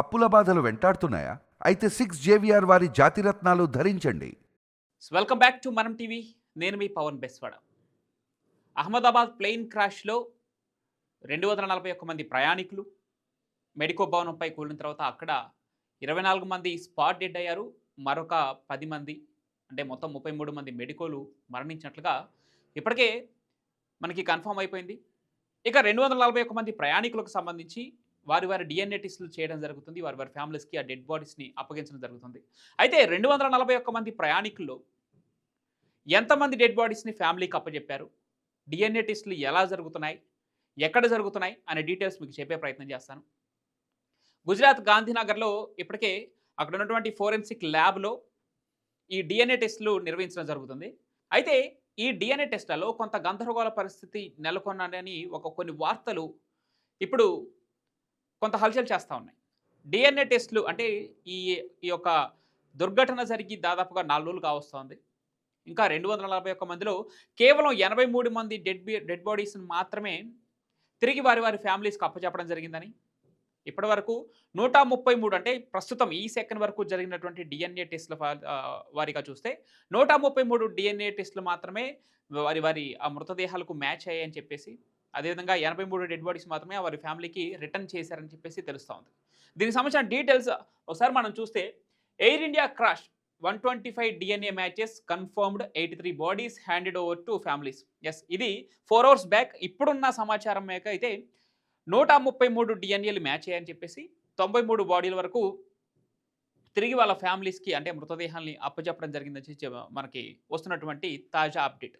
అప్పుల బాధలు వెంటాడుతున్నాయా? అయితే సిక్స్ జేవిఆర్ వారి జాతిరత్నాలు ధరించండి. Welcome back to Manam TV నేను మీ పవన్ బెస్వాడ. అహ్మదాబాద్ ప్లేన్ క్రాష్లో రెండు వందల నలభై ఒక్క మంది ప్రయాణికులు మెడికో భవనంపై కూలిన తర్వాత అక్కడ ఇరవై నాలుగు మంది స్పాట్ డెడ్ అయ్యారు. మరొక పది మంది అంటే మొత్తం ముప్పై మూడు మంది మెడికోలు మరణించినట్లుగా ఇప్పటికే మనకి కన్ఫర్మ్ అయిపోయింది. ఇక రెండు వందల నలభై ఒక్క మంది ప్రయాణికులకు సంబంధించి వారి వారి డిఎన్ఏ టెస్టులు చేయడం జరుగుతుంది. వారి వారి ఫ్యామిలీస్కి ఆ డెడ్ బాడీస్ని అప్పగించడం జరుగుతుంది. అయితే రెండు వందల నలభై ఒక్క మంది ప్రయాణికుల్లో ఎంతమంది డెడ్ బాడీస్ని ఫ్యామిలీకి అప్పచెప్పారు డిఎన్ఏ టెస్టులు ఎలా జరుగుతున్నాయి? ఎక్కడ జరుగుతున్నాయి? అనే డీటెయిల్స్ మీకు చెప్పే ప్రయత్నం చేస్తాను. గుజరాత్ గాంధీనగర్లో ఇప్పటికే అక్కడ ఉన్నటువంటి ఫోరెన్సిక్ ల్యాబ్లో ఈ డిఎన్ఏ టెస్టులు నిర్వహించడం జరుగుతుంది. అయితే ఈ డిఎన్ఏ టెస్ట్లలో కొంత గందరగోళ పరిస్థితి నెలకొన్నాడని ఒక కొన్ని వార్తలు ఇప్పుడు కొంత హల్చల్ చేస్తూ ఉన్నాయి. డిఎన్ఏ టెస్టులు అంటే ఈ ఈ యొక్క దుర్ఘటన జరిగి దాదాపుగా నాలుగు రోజులు కావస్తుంది. ఇంకా రెండు వందల నలభై ఒక్క మందిలో కేవలం ఎనభై మూడు మంది డెడ్ బి డెడ్ బాడీస్ని మాత్రమే తిరిగి వారి వారి ఫ్యామిలీస్కి అప్పచెప్పడం జరిగిందని. ఇప్పటి వరకు నూట ముప్పై మూడు అంటే ప్రస్తుతం ఈ సెకండ్ వరకు జరిగినటువంటి డిఎన్ఏ టెస్టుల వారిగా చూస్తే నూట ముప్పై మూడు డిఎన్ఏ టెస్టులు మాత్రమే వారి వారి ఆ మృతదేహాలకు మ్యాచ్ అయ్యాయని చెప్పేసి అదేవిధంగా ఎనభై మూడు డెడ్ బాడీస్ మాత్రమే వారి ఫ్యామిలీకి రిటర్న్ చేశారని చెప్పేసి తెలుస్తూ ఉంది. దీనికి సంబంధించిన డీటెయిల్స్ ఒకసారి మనం చూస్తే Air India crash one twenty five DNA matches confirmed eighty three bodies handed over to families. Yes ఇది ఫోర్ అవర్స్ బ్యాక్ ఇప్పుడున్న సమాచారం మేక అయితే నూట ముప్పై మూడు డిఎన్ఏలు మ్యాచ్ అయ్యాయని చెప్పేసి తొంభై మూడు బాడీల వరకు తిరిగి వాళ్ళ ఫ్యామిలీస్కి అంటే మృతదేహాల్ని అప్పచెప్పడం జరిగిందని చెప్పి మనకి వస్తున్నటువంటి తాజా అప్డేట్.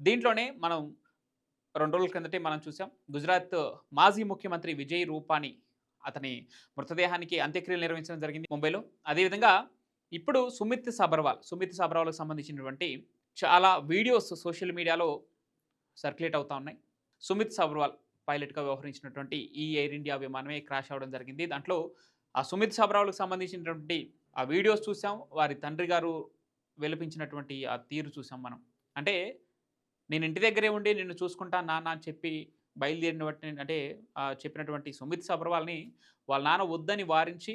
దీంట్లోనే మనం రెండు రోజుల కిందటే మనం చూసాం. గుజరాత్ మాజీ ముఖ్యమంత్రి విజయ్ రూపాణి అతని మృతదేహానికి అంత్యక్రియలు నిర్వహించడం జరిగింది ముంబైలో. అదేవిధంగా ఇప్పుడు సుమిత్ సబర్వాల్ సుమిత్ సబర్వాల్కి సంబంధించినటువంటి చాలా వీడియోస్ సోషల్ మీడియాలో సర్క్యులేట్ అవుతా ఉన్నాయి. సుమిత్ సబర్వాల్ పైలట్గా వ్యవహరించినటువంటి ఈ ఎయిర్ ఇండియా విమానమే క్రాష్ అవ్వడం జరిగింది. దాంట్లో ఆ సుమిత్ సబర్వాల్కి సంబంధించినటువంటి ఆ వీడియోస్ చూసాం. వారి తండ్రి గారు వెలిపించినటువంటి ఆ తీరు చూసాం మనం. అంటే నేను ఇంటి దగ్గరే ఉండి నిన్ను చూసుకుంటా నాన్న అని చెప్పి బయలుదేరిన అంటే చెప్పినటువంటి సుమిత్ సబర్వాల్ని వాళ్ళ నాన్న వద్దని వారించి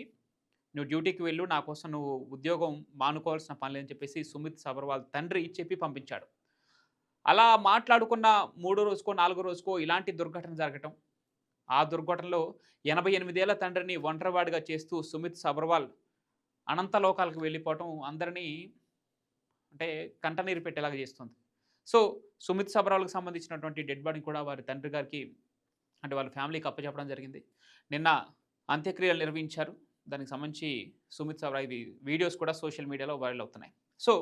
నువ్వు డ్యూటీకి వెళ్ళు నా కోసం నువ్వు ఉద్యోగం మానుకోవాల్సిన పని లేదని చెప్పేసి సుమిత్ సబర్వాల్ తండ్రి చెప్పి పంపించాడు. అలా మాట్లాడుకున్న మూడో రోజుకో నాలుగో రోజుకో ఇలాంటి దుర్ఘటన జరగటం ఆ దుర్ఘటనలో ఎనభై ఎనిమిదేళ్ళ తండ్రిని ఒంటరివాడిగా చేస్తూ సుమిత్ సబర్వాల్ అనంత లోకాలకు వెళ్ళిపోవటం అందరినీ అంటే కంటనీరు పెట్టేలాగా చేస్తుంది. సో సుమిత్ సబరాలకు సంబంధించినటువంటి డెడ్ బాడీని కూడా వారి తండ్రి గారికి అంటే వాళ్ళ ఫ్యామిలీకి అప్పచెప్పడం జరిగింది. నిన్న అంత్యక్రియలు నిర్వహించారు. దానికి సంబంధించి సుమిత్ సబరా ఇది వీడియోస్ కూడా సోషల్ మీడియాలో వైరల్ అవుతున్నాయి. సో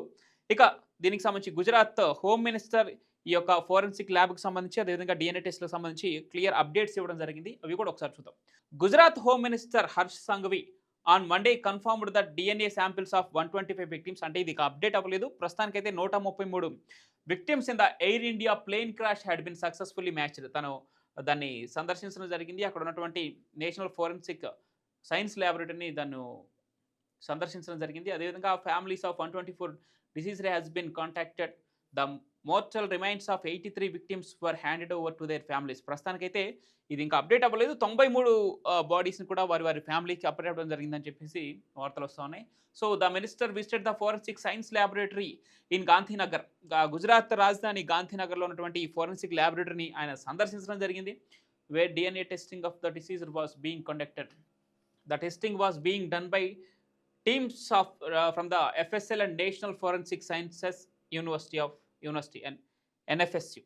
ఇక దీనికి సంబంధించి గుజరాత్ హోమ్ మినిస్టర్ ఈ యొక్క ఫోరెన్సిక్ ల్యాబ్కి సంబంధించి అదేవిధంగా డిఎన్ఏ టెస్ట్లకు సంబంధించి క్లియర్ అప్డేట్స్ ఇవ్వడం జరిగింది. అవి కూడా ఒకసారి చూద్దాం. Gujarat home minister Harsh Sanghavi on Monday confirmed that DNA samples of one twenty five victims అంటే ఇది అప్డేట్ అవ్వలేదు. ప్రస్తుతానికైతే నూట ముప్పై మూడు victims in the Air India plane crash had been successfully matched తను దాన్ని సందర్శించడం జరిగింది. అక్కడ ఉన్నటువంటి నేషనల్ ఫోరెన్సిక్ సైన్స్ ల్యాబొరేటరీని దాన్ని సందర్శించడం జరిగింది. అదేవిధంగా families of one twenty four deceased has been contacted the mortal remains of eighty three victims were handed over to their families ప్రస్తుతానికైతే ఇది ఇంకా అప్డేట్ అవ్వలేదు. తొంభై మూడు బాడీస్ని కూడా వారి వారి ఫ్యామిలీకి అప్పచెప్పడం జరిగిందని చెప్పేసి వార్తలు వస్తున్నాయి so the minister visited the forensic science laboratory in Gandhinagar. Gujarat రాజధాని గాంధీనగర్లో ఉన్నటువంటి ఈ ఫోరెన్సిక్ ల్యాబొరేటరీని ఆయన సందర్శించడం జరిగింది where DNA testing of the deceased was being conducted the testing was being done by teams of from the FSL and National Forensic Sciences University of university N NFSU.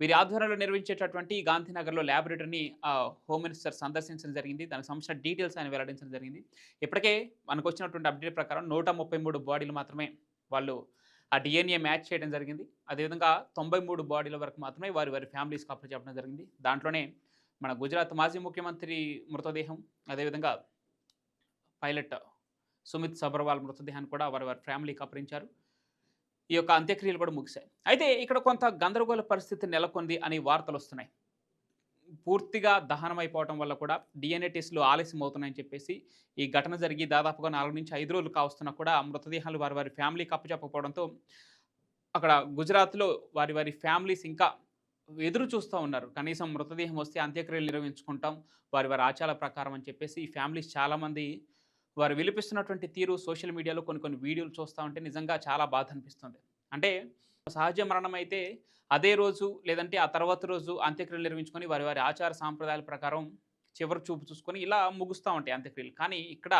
వీరి ఆధ్వర్యంలో నిర్వహించేటటువంటి గాంధీనగర్లో ల్యాబొరేటరీని హోమ్ మినిస్టర్ సందర్శించడం జరిగింది. దానికి సంబంధించిన details ఆయన వెల్లడించడం జరిగింది. ఇప్పటికే మనకు వచ్చినటువంటి అప్డేట్ ప్రకారం నూట ముప్పై మూడు బాడీలు మాత్రమే వాళ్ళు ఆ డిఎన్ఏ మ్యాచ్ చేయడం జరిగింది. అదేవిధంగా తొంభై మూడు బాడీల వరకు మాత్రమే వారి వారి ఫ్యామిలీస్కి అప్పచెప్పడం జరిగింది. దాంట్లోనే మన గుజరాత్ మాజీ ముఖ్యమంత్రి మృతదేహం అదేవిధంగా పైలట్ సుమిత్ సబర్వాల్ మృతదేహాన్ని కూడా వారి వారి ఫ్యామిలీకి అప్పరించారు ఈ యొక్క అంత్యక్రియలు కూడా ముగిశాయి. అయితే ఇక్కడ కొంత గందరగోళ పరిస్థితి నెలకొంది అని వార్తలు వస్తున్నాయి. పూర్తిగా దహనం అయిపోవడం వల్ల కూడా డిఎన్ఏ టెస్టులు ఆలస్యం అవుతున్నాయని చెప్పేసి ఈ ఘటన జరిగి దాదాపుగా నాలుగు నుంచి ఐదు రోజులు కావస్తున్నా కూడా మృతదేహాలు వారి వారి ఫ్యామిలీకి అప్పచెప్పకపోవడంతో అక్కడ గుజరాత్లో వారి వారి ఫ్యామిలీస్ ఇంకా ఎదురు చూస్తూ ఉన్నారు. కనీసం మృతదేహం వస్తే అంత్యక్రియలు నిర్వహించుకుంటాం వారి వారి ఆచారాల ప్రకారం అని చెప్పేసి ఈ ఫ్యామిలీస్ చాలామంది వారు విలిపిస్తున్నటువంటి తీరు సోషల్ మీడియాలో కొన్ని కొన్ని వీడియోలు చూస్తూ ఉంటే నిజంగా చాలా బాధ అనిపిస్తుంది అంటే సహజ మరణం అయితే అదే రోజు లేదంటే ఆ తర్వాత రోజు అంత్యక్రియలు నిర్వహించుకొని వారి వారి ఆచార సాంప్రదాయాల ప్రకారం చివరి చూపు చూసుకొని ఇలా ముగుస్తూ ఉంటాయి అంత్యక్రియలు. కానీ ఇక్కడ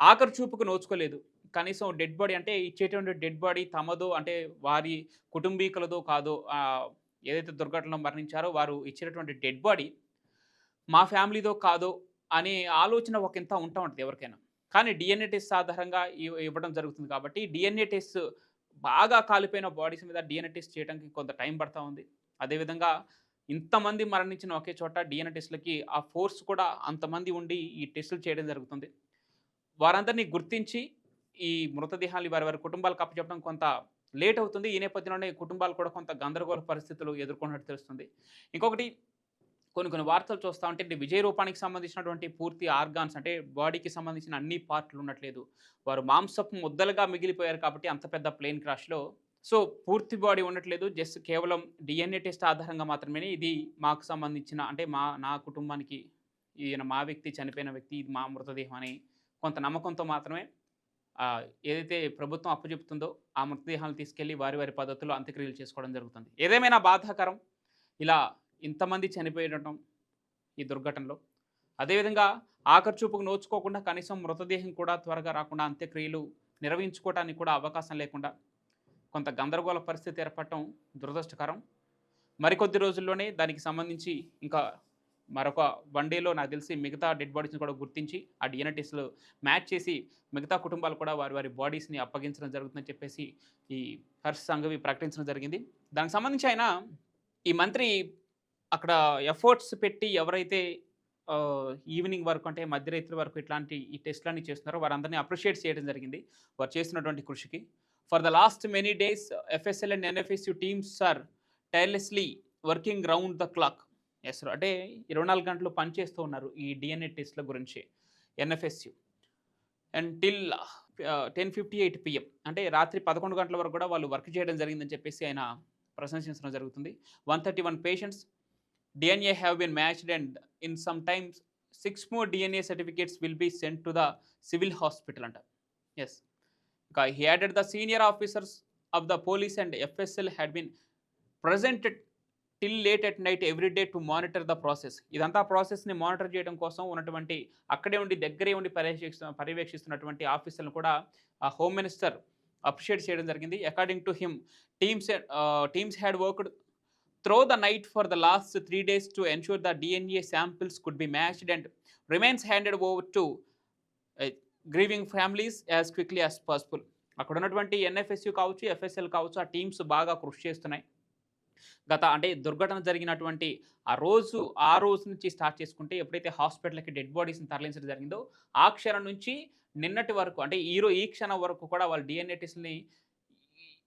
ఆఖరి చూపుకు నోచుకోలేదు. కనీసం డెడ్ బాడీ అంటే ఇచ్చేటువంటి డెడ్ బాడీ తమదో అంటే వారి కుటుంబీకులదో కాదో ఏదైతే దుర్ఘటనలో మరణించారో వారు ఇచ్చినటువంటి డెడ్ బాడీ మా ఫ్యామిలీదో కాదో అనే ఆలోచన ఒక ఇంత ఉంటా ఉంటుంది ఎవరికైనా. కానీ డిఎన్ఏ టెస్ట్ ఆధారంగా ఇవ్వడం జరుగుతుంది కాబట్టి డిఎన్ఏ టెస్ట్ బాగా కాలిపోయిన బాడీస్ మీద డిఎన్ఏ టెస్ట్ చేయడానికి కొంత టైం పడతా ఉంది. అదేవిధంగా ఇంతమంది మరణించిన ఒకే చోట డిఎన్ఏ టెస్ట్లకి ఆ ఫోర్స్ కూడా అంతమంది ఉండి ఈ టెస్టులు చేయడం జరుగుతుంది. వారందరినీ గుర్తించి ఈ మృతదేహాలు వారి వారి కుటుంబాలకు అప్పచెప్పడం కొంత లేట్ అవుతుంది. ఈ నేపథ్యంలోనే ఈ కుటుంబాలు కూడా కొంత గందరగోళ పరిస్థితులు ఎదుర్కొన్నట్టు తెలుస్తుంది. ఇంకొకటి కొన్ని కొన్ని వార్తలు చూస్తూ ఉంటే అంటే విజయ రూపానికి సంబంధించినటువంటి పూర్తి ఆర్గాన్స్ అంటే బాడీకి సంబంధించిన అన్ని పార్ట్లు ఉండట్లేదు. వారు మాంసపు ముద్దలుగా మిగిలిపోయారు కాబట్టి అంత పెద్ద ప్లేన్ క్రాష్లో. సో పూర్తి బాడీ ఉండట్లేదు. జస్ట్ కేవలం డిఎన్ఏ టెస్ట్ ఆధారంగా మాత్రమే ఇది మాకు సంబంధించిన అంటే మా నా కుటుంబానికి ఈయన మా వ్యక్తి చనిపోయిన వ్యక్తి ఇది మా మృతదేహం అని కొంత నమ్మకంతో మాత్రమే ఏదైతే ప్రభుత్వం అప్పచెప్తుందో ఆ మృతదేహాలను తీసుకెళ్ళి వారి వారి పద్ధతుల్లో అంత్యక్రియలు చేసుకోవడం జరుగుతుంది. ఏదేమైనా బాధాకరం? ఇలా ఇంతమంది చనిపోయడం ఈ దుర్ఘటనలో. అదేవిధంగా ఆఖరి చూపుకు నోచుకోకుండా కనీసం మృతదేహం కూడా త్వరగా రాకుండా అంత్యక్రియలు నిర్వహించుకోవడానికి కూడా అవకాశం లేకుండా కొంత గందరగోళ పరిస్థితి ఏర్పడటం దురదృష్టకరం. మరికొద్ది రోజుల్లోనే దానికి సంబంధించి ఇంకా మరొక వన్ డేలో నాకు తెలిసి మిగతా డెడ్ బాడీస్ని కూడా గుర్తించి ఆ డిఎన్ఏ టెస్ట్లు మ్యాచ్ చేసి మిగతా కుటుంబాలు కూడా వారి వారి బాడీస్ని అప్పగించడం జరుగుతుందని చెప్పేసి ఈ హర్ష సంఘవి ప్రకటించడం జరిగింది. దానికి సంబంధించి ఆయన ఈ మంత్రి అక్కడ ఎఫర్ట్స్ పెట్టి ఎవరైతే ఈవినింగ్ వరకు అంటే మధ్యరాత్రి వరకు ఇట్లాంటి ఈ టెస్ట్లన్నీ చేస్తున్నారో వారందరినీ అప్రిషియేట్ చేయడం జరిగింది. వారు చేస్తున్నటువంటి కృషికి. For the last many days FSL and NFSU teams are tirelessly working round the clock. Yes అంటే ఇరవై నాలుగు గంటలు పనిచేస్తూ ఉన్నారు ఈ డిఎన్ఏ టెస్ట్ల గురించి NFSU. And till ten fifty eight PM అంటే రాత్రి పదకొండు గంటల వరకు కూడా వాళ్ళు వర్క్ చేయడం జరిగిందని చెప్పేసి ఆయన ప్రశంసించడం జరుగుతుంది. One thirty one patients DNA have been matched and in some times six more DNA certificates will be sent to the civil hospital అంట. Yes, he he the the senior officers of the police and FSL been been till late at night every day to monitor the process ఇదంతా ప్రాసెస్ని monitor చేయడం కోసం ఉన్నటువంటి అక్కడే ఉండి దగ్గరే ఉండి పర్యవేక్షిస్తు పర్యవేక్షిస్తున్నటువంటి ఆఫీసర్లను కూడా ఆ హోమ్ మినిస్టర్ అప్రిషియేట్ చేయడం జరిగింది. According to him teams teams had worked through the night for the last three days to ensure the DNA samples could be and remains remains handed over to grieving families as quickly as possible అక్కడ ఉన్నటువంటి NFSU కావచ్చు FSL కావచ్చు ఆ teams బాగా కృషి చేస్తున్నాయి. గత అంటే దుర్ఘటన జరిగినటువంటి ఆ రోజు ఆ రోజు నుంచి స్టార్ట్ చేసుకుంటే ఎప్పుడైతే హాస్పిటల్కి డెడ్ బాడీస్ని తరలించడం జరిగిందో ఆ క్షణం నుంచి నిన్నటి వరకు అంటే ఈ ఈ క్షణం వరకు కూడా వాళ్ళు డిఎన్ఏ టెస్ట్ని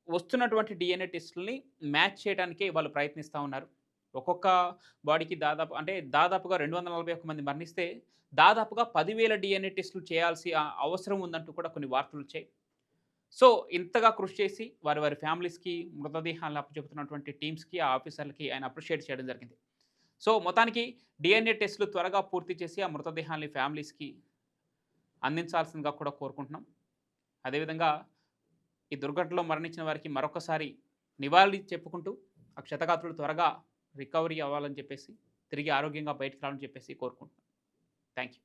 వస్తున్నటువంటి డిఎన్ఏ టెస్టులని మ్యాచ్ చేయడానికే వాళ్ళు ప్రయత్నిస్తూ ఉన్నారు. ఒక్కొక్క బాడీకి దాదాపు అంటే దాదాపుగా రెండు వందల నలభై ఒక్క మంది మరణిస్తే దాదాపుగా పదివేల డిఎన్ఏ టెస్టులు చేయాల్సి ఆ అవసరం ఉందంటూ కూడా కొన్ని వార్తలు వచ్చాయి. సో ఇంతగా కృషి చేసి వారి వారి ఫ్యామిలీస్కి మృతదేహాలను అప్పచెబుతున్నటువంటి టీమ్స్కి ఆ ఆఫీసర్లకి ఆయన అప్రిషియేట్ చేయడం జరిగింది. సో మొత్తానికి డిఎన్ఏ టెస్టులు త్వరగా పూర్తి చేసి ఆ మృతదేహాన్ని ఫ్యామిలీస్కి అందించాల్సిందిగా కూడా కోరుకుంటున్నాం. అదేవిధంగా ఈ దుర్ఘటనలో మరణించిన వారికి మరొకసారి నివాళి చెప్పుకుంటూ ఆ క్షతగాత్రులు త్వరగా రికవరీ అవ్వాలని చెప్పేసి తిరిగి ఆరోగ్యంగా బయటకు రావాలని చెప్పేసి కోరుకుంటున్నాను. Thank you